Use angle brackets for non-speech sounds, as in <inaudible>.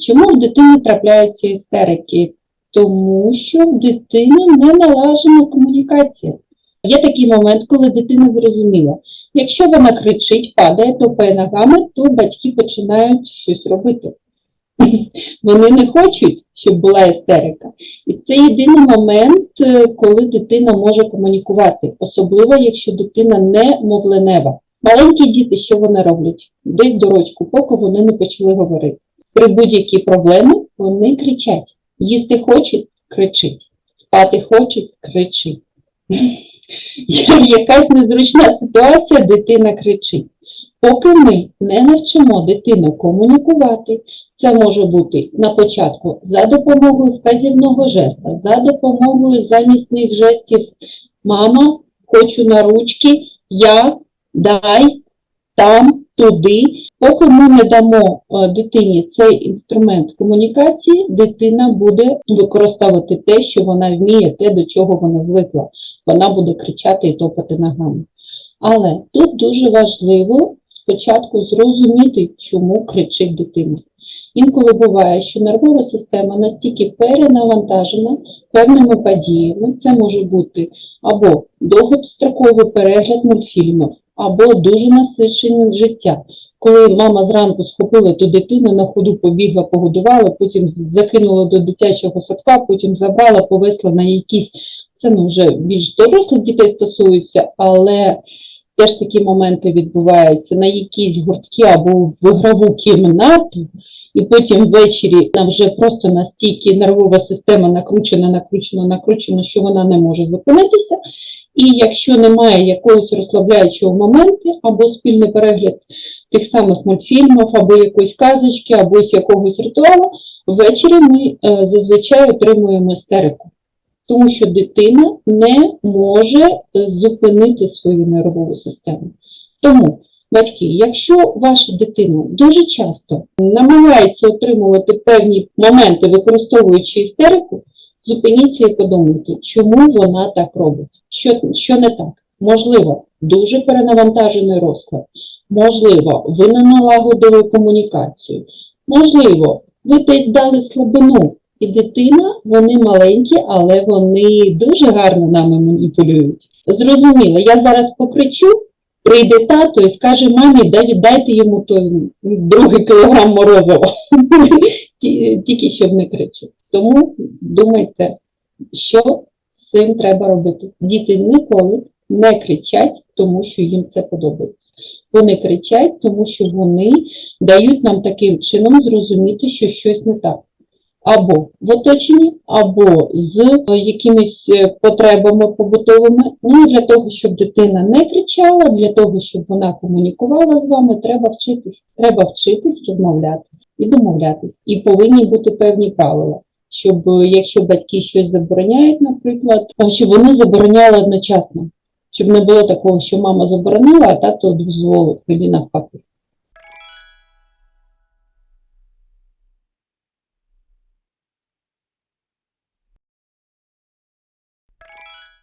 Чому в дитини трапляються істерики? Тому що в дитини не налажена комунікація. Є такий момент, коли дитина зрозуміла, якщо вона кричить, падає, топає ногами, то батьки починають щось робити. <laughs> Вони не хочуть, щоб була істерика. І це єдиний момент, е, коли дитина може комунікувати, особливо якщо дитина не мовленева. Маленькі діти, що вони роблять? Десь до рочку, поки вони не почали говорити. При будь-якій проблемі вони кричать. Їсти хочуть кричить. Спати хочуть кричить. <laughs> Якась незручна ситуація, дитина кричить. Поки ми не навчимо дитину комунікувати, це може бути на початку за допомогою вказівного жеста, за допомогою замісних жестів мама, хочу на ручки, я, дай, там, туди. Поки ми не дамо е, дитині цей інструмент комунікації, дитина буде використовувати те, що вона вміє, те, до чого вона звикла. Вона буде кричати і топати ногами. Але тут дуже важливо спочатку зрозуміти, чому кричить дитина. Інколи буває, що нервова система настільки перенавантажена певними подіями, це може бути або довгостроковий перегляд мультфільмів, або дуже насичене життя. Коли мама зранку схопила ту дитину, на ходу побігла, погодувала, потім закинула до дитячого садка, потім забрала, повезла на якісь, це ну, вже більш дорослих дітей стосується, але теж такі моменти відбуваються на якісь гуртки або в ігрову кімнату, і потім ввечері нам вже просто настільки нервова система накручена, накручена, накручена, що вона не може зупинитися. І якщо немає якогось розслабляючого моменту, або спільний перегляд тих самих мультфільмів, або якоїсь казочки, або з якогось ритуалу, ввечері ми е, зазвичай отримуємо істерику. Тому що дитина не може е, зупинити свою нервову систему. Тому, батьки, якщо ваша дитина дуже часто намагається отримувати певні моменти, використовуючи істерику, зупиніться і подумайте, чому вона так робить, що, що не так. Можливо, дуже перенавантажений розклад, можливо, ви не налагодили комунікацію, можливо, ви десь дали слабину. І дитина, вони маленькі, але вони дуже гарно нами маніпулюють. Зрозуміло, я зараз покричу, прийде тато і скаже мамі, да віддайте йому той другий кілограм морозива, <laughs> тільки щоб не кричати. Тому думайте, що з цим треба робити. Діти ніколи не кричать, тому що їм це подобається. Вони кричать, тому що вони дають нам таким чином зрозуміти, що щось не так. Або в оточенні, або з е, якимись е, потребами побутовими. Ну і для того, щоб дитина не кричала, для того, щоб вона комунікувала з вами, треба вчитись. Треба вчитись розмовляти і домовлятись. І повинні бути певні правила. Щоб якщо батьки щось забороняють, наприклад, щоб вони забороняли одночасно. Щоб не було такого, що мама заборонила, а тато дозволив, і навпаки.